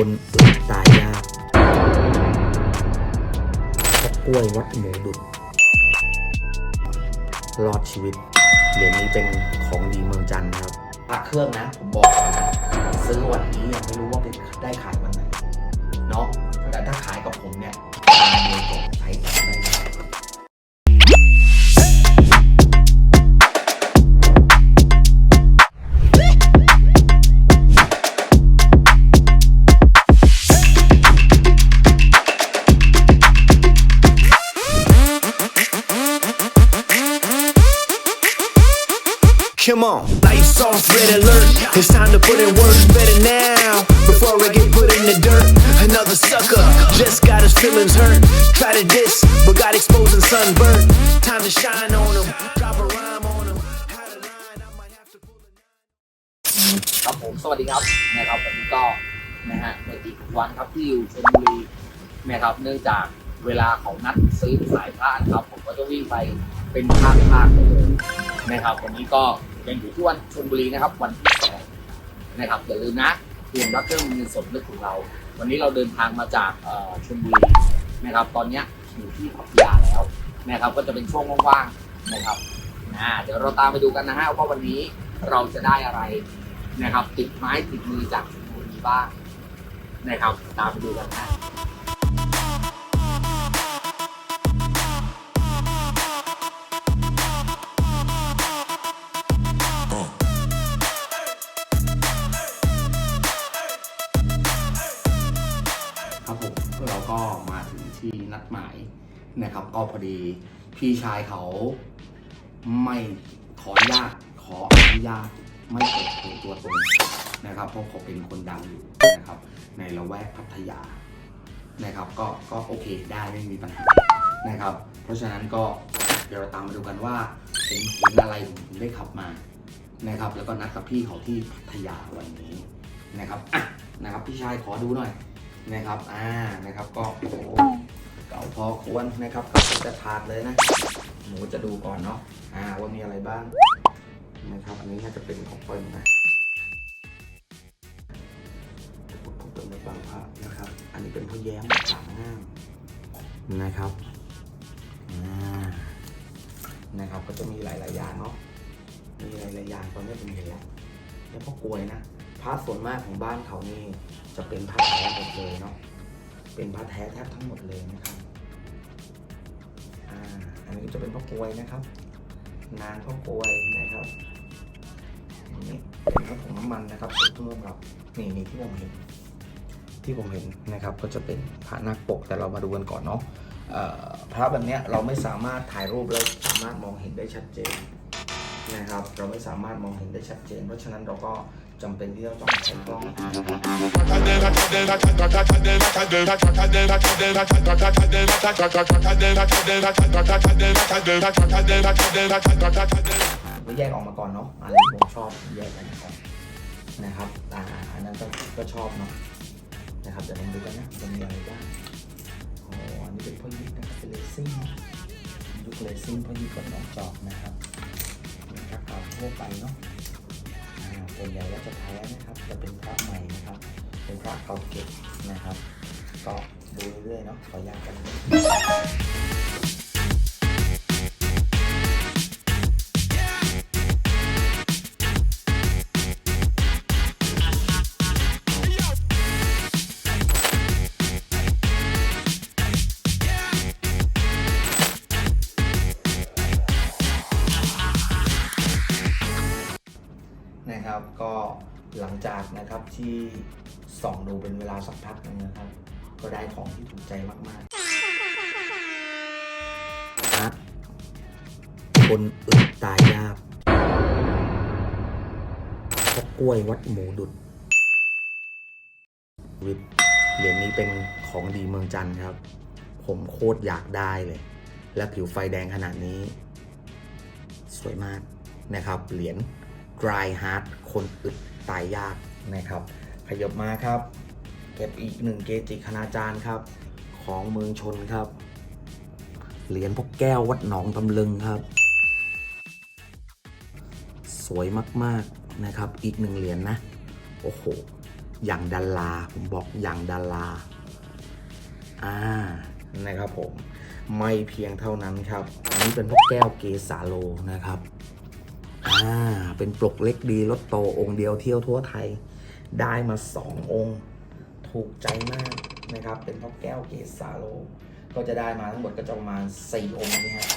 คนอึดตายยากพระกล้วยวัดหมูดุดรอดชีวิต เหรียญนี้เป็นของดีเมืองจันทร์ครับพระเครื่องนะ ผมบอกก่อนนะซื้อวันนี้ยังไม่รู้ว่าไปได้ขายวันไหนเนาะ It's time to put in work better now. Before I get put in the dirt, another sucker just got his feelings hurt. Try to diss, but got exposed and sunburned. Time to shine on him, drop a rhyme on him. Had a line, I might have to pull it. ครับผมสวัสดีครับนะครับวันนี้ก็นะฮะในอีกวันครับที่อยู่ชลบุรีนะครับเนื่องจากเวลาเขานัดซื้อสายพานครับ ผมก็จะวิ่งไปเป็นภาคภาคๆเลยนะครับ วันนี้ก็ยังอยู่ที่วันชลบุรีนะครับ วันที่สอง นะครับอย่าลืมนะเตรียมรับเครื่องมือสดนึกถึงเรา วันนี้เราเดินทางมาจากเอ่อชลบุรีนะครับ ตอนนี้อยู่ที่พัทยาแล้วนะครับ ก็จะเป็นช่วงว่างๆนะครับนะเดี๋ยวเราตามไปดูกันนะฮะว่าวันนี้เราจะได้อะไรนะครับ ติดไม้ติดมือจากชลบุรีบ้างนะครับ ตามไปดูกันนะ ที่นัดหมายนะครับ ก็พอดีพี่ชายเขาไม่ขออนุญาตขออนุญาตไม่เปิดเผยตัวตนนะครับ เพราะเขาเป็นคนดังอยู่นะครับ ในละแวกพัทยานะครับ ก็ก็โอเคได้ไม่มีปัญหานะครับ เพราะฉะนั้นก็เดี๋ยวเราตามมาดูกันว่าผมเห็นอะไรผมได้ขับมานะครับ แล้วก็นัดกับพี่เขาที่พัทยาวันนี้นะครับอะนะครับ พี่ชายขอดูหน่อยนะครับ อ่านะครับก็โอ้ เก่าพอควรนะครับก็จะถาดเลยนะหนูจะดูก่อนเนาะอ่าว่ามีอะไรบ้างนะครับอันนี้น่าจะเป็นของเปิ้ลนะผมเป็นในบางพระนะครับ อันนี้เป็นพ่อแย้มสามง่ามนะครับอ่านะครับก็จะมีหลายๆอย่างเนาะมีหลายๆอย่างตอนนี้ผมเห็นแล้วแล้วพ่อกลวยนะพระส่วนมากของบ้านเขานี่จะเป็นผ้าแท้หมดเลยเนาะเป็นผ้าแท้แทบทั้งหมดเลยนะครับ นี้จะเป็นพ่อกลวยนะครับ นางพ่อกลวยนะครับนี่เป็นพระผงน้ำมันนะครับเป็นทุ่มกับนี่นี่ที่ผมเห็น ที่ผมเห็นนะครับ ก็จะเป็นพระนาคปกแต่เรามาดูกันก่อนเนาะพระแบบเนี้ยเราไม่สามารถถ่ายรูปแล้วสามารถมองเห็นได้ชัดเจนนะครับ เราไม่สามารถมองเห็นได้ชัดเจน เพราะฉะนั้นเราก็ จำเป็นที่ต้องใช้กล้องก็แยกออกมาก่อนเนาะอะไรที่ผมชอบแยกกันก่อนนะครับอ่าอันนั้นก็ก็ชอบเนาะนะครับเดี๋ยวลองดูกันนะจะมีอะไรบ้างอ๋ออันนี้เป็นพ่อยิกนะครับเป็นเลซิ่งเนอยุคเลซิ่งพ่อยิกกับน้องจอกนะครับนพระเก่าทั่วไปเนาะ ส่วนใหญ่ก็จะแท้นะครับ จะเป็นพระใหม่นะครับ เป็นพระเก่าเก็บนะครับ ก็ดูเรื่อยๆเนาะขออนุญาตกัน นะครับ ก็หลังจากนะครับที่ส่องดูเป็นเวลาสักพักหนึงนะครับ ก็ได้ของที่ถูกใจมากๆนะคนอึดตายยากพระกล้วยวัดหมูดุดวิทย์เหรียญนี้เป็นของดีเมืองจันทร์ครับ ผมโคตรอยากได้เลย และผิวไฟแดงขนาดนี้ สวยมากนะครับ เหรียญ Dry Heart คนอึดตายยากนะครับ ขยับมาครับเก็บอีกหนึ่งเกจิคณาจารย์ครับ ของเมืองชนครับ เหรียญพกแก้ววัดหนองตำลึงครับ สวยมากๆนะครับ อีกหนึ่งเหรียญนะ โอ้โห อย่างดาราผมบอกอย่างดาราอ่านะครับผม ไม่เพียงเท่านั้นครับ อันนี้เป็นพวกแก้วเกสาโลนะครับ อ่าเป็นปลกเล็กดีรถโตองค์เดียวเที่ยวทั่วไทย ได้มาสององค์ ถูกใจมากนะครับ เป็นพวกแก้วเกสาโล ก็จะได้มาทั้งหมดก็จะประมาณสี่องค์นี้ฮะ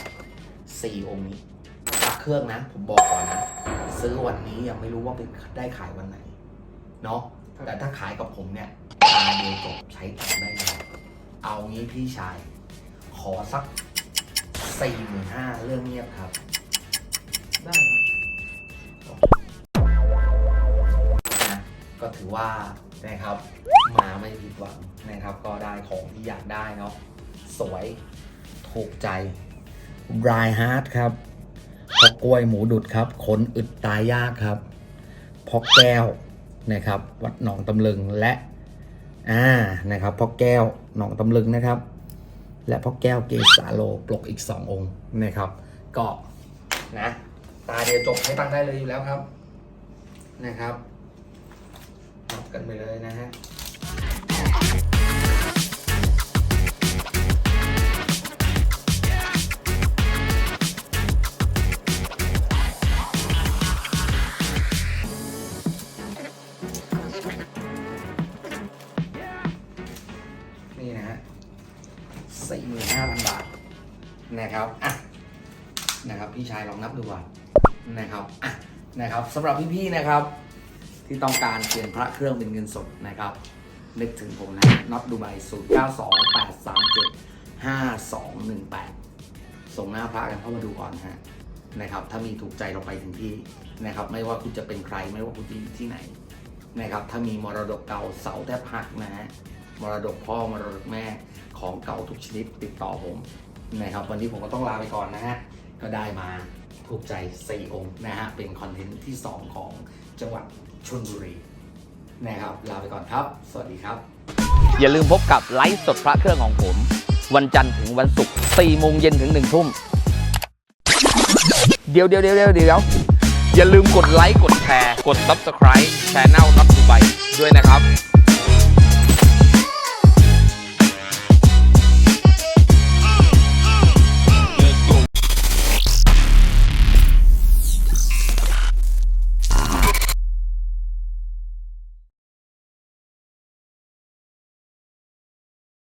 สี่องค์นี้พระเครื่องนะ ผมบอกก่อนนะ ซื้อวันนี้ยังไม่รู้ว่าเป็นได้ขายวันไหน เนาะแต่ถ้าขายกับผมเนี่ยตาเดียวจบใช้ตังค์ได้เลยเอางี้พี่ชาย ขอสักสี่หมื่นห้าเรื่องเงียบครับ ได้ครับ ก็ถือว่านะครับมาไม่ผิดหวังนะครับ ก็ได้ของที่อยากได้เนาะสวยถูกใจรายฮาร์ดครับพอกล้วยหมูดุดครับขนอึดตายยากครับพอกแก้วนะครับ วัดหนองตำลึงและอ่านะครับพอกแก้วหนองตำลึงนะครับ และพอกแก้วเกศาโลปลกอีก 2 องค์นะครับก็นะตาเดียวจบใช้ตังได้เลยอยู่แล้วครับนะครับ นับกันไปเลยนะฮะนี่นะฮะสี่หมื่นห้าพันบาทนะครับอะนะครับ พี่ชายลองนับดูก่อนนะครับอะนะครับสำหรับพี่ๆนะครับ ที่ต้องการเปลี่ยนพระเครื่องเป็นเงินสดนะครับนึกถึงผมนะน็อตดูไบ0 9 2 8 3 7 5 2 1 8 ส่งหน้าพระกันเข้ามาดูก่อนฮะนะครับ ถ้ามีถูกใจเราไปถึงที่นะครับ ไม่ว่าคุณจะเป็นใครไม่ว่าคุณจะอยู่ที่ไหนนะครับ ถ้ามีมรดกเก่าเสาแทบหักนะฮะมรดกพ่อมรดกแม่ของเก่าทุกชนิดติดต่อผมนะครับ วันนี้ผมก็ต้องลาไปก่อนนะฮะก็ได้มาถูกใจ 4 องค์นะฮะเป็นคอนเทนต์ที่ 2 ของจังหวัด ชลบุรีนะครับลาไปก่อนครับ สวัสดีครับ อย่าลืมพบกับไลฟ์สดพระเครื่องของผม วันจันทร์ถึงวันศุกร์4โมงเย็นถึง1ทุ่มเดี๋ยวเดี๋ยวเดี๋ยวเดี๋ยวเดี๋ยวอย่าลืมกดไลค์กดแชร์กด Subscribe Channel น็อตดูไบด้วยนะครับ